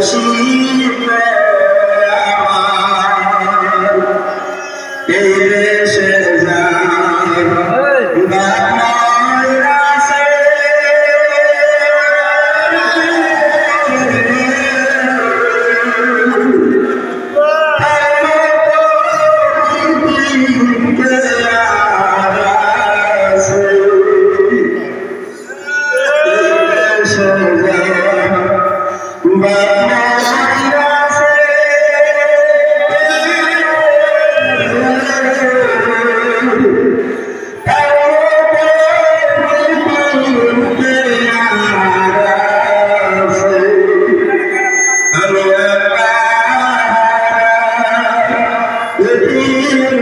রসুল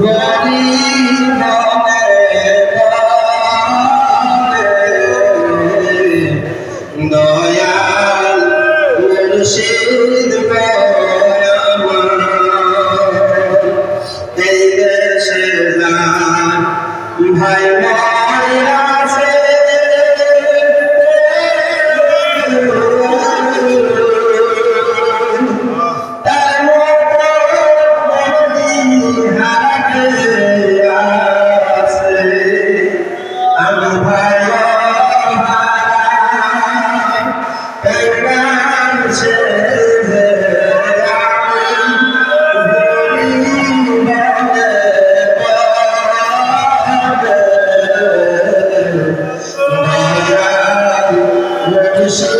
Ready now. Krishna.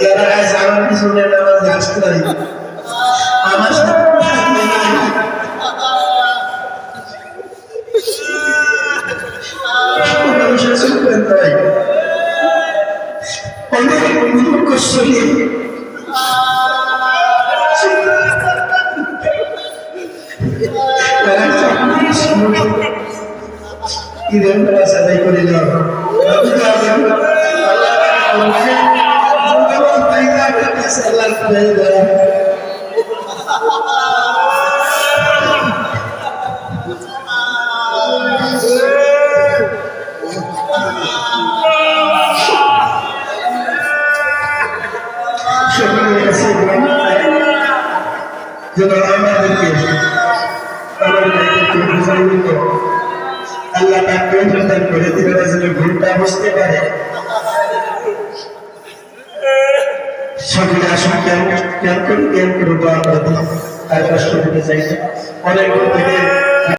যারা আজ আমার কিছু নামাজ আসতে নাই আমার সাথে মানুষের চলবেন তাই অনেক দুঃখ শরীর ঈদের বেলা সাদাই করে যাও আল্লাহ তাকে করে দিলে ভুলটা বুঝতে পারে। সকলে আসুন কেন কেন করে কেন করে করে আর কষ্ট দিতে চাই। অনেক থেকে